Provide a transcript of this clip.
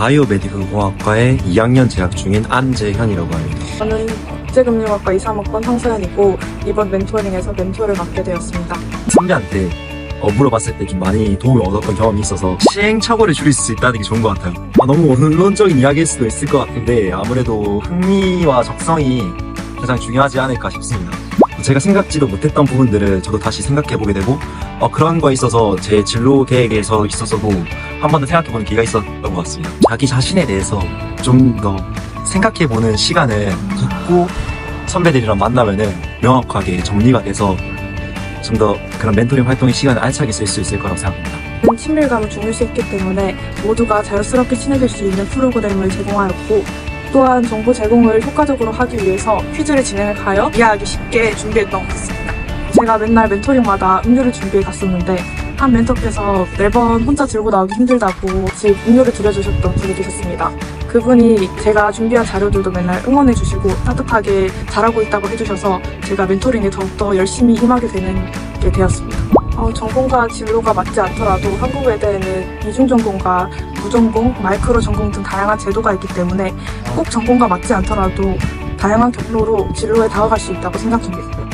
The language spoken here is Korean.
바이오메디컬 공학과에 2학년 재학 중인 안재현이라고 합니다. 저는 국제금융학과 2, 3학번 황서연이고 이번 멘토링에서 멘토를 맡게 되었습니다. 선배한테 어, 물어봤을 때 좀 많이 도움을 얻었던 경험이 있어서 시행착오를 줄일 수 있다는 게 좋은 것 같아요. 아, 너무 원론적인 이야기일 수도 있을 것 같은데 아무래도 흥미와 적성이 가장 중요하지 않을까 싶습니다. 제가 생각지도 못했던 부분들을 저도 다시 생각해보게 되고 어, 그런 거에 있어서 제 진로 계획에서 있어서도 한 번 더 생각해보는 기회가 있었던 것 같습니다. 자기 자신에 대해서 좀 더 생각해보는 시간을 갖고 선배들이랑 만나면은 명확하게 정리가 돼서 좀 더 그런 멘토링 활동의 시간을 알차게 쓸 수 있을 거라고 생각합니다. 큰 친밀감을 중요시했기 때문에 모두가 자연스럽게 친해질 수 있는 프로그램을 제공하였고 또한 정보 제공을 효과적으로 하기 위해서 퀴즈를 진행하여 이해하기 쉽게 준비했던 것 같습니다. 제가 맨날 멘토링마다 음료를 준비해 갔었는데 한 멘토께서 매번 혼자 들고 나오기 힘들다고 집 음료를 드려주셨던 분이 계셨습니다. 그분이 제가 준비한 자료들도 맨날 응원해 주시고 따뜻하게 잘하고 있다고 해주셔서 제가 멘토링에 더욱더 열심히 임하게 되는 게 되었습니다. 어, 전공과 진로가 맞지 않더라도 한국 외대에는 이중 전공과 무전공, 마이크로 전공 등 다양한 제도가 있기 때문에 꼭 전공과 맞지 않더라도 다양한 경로로 진로에 다가갈 수 있다고 생각합니다.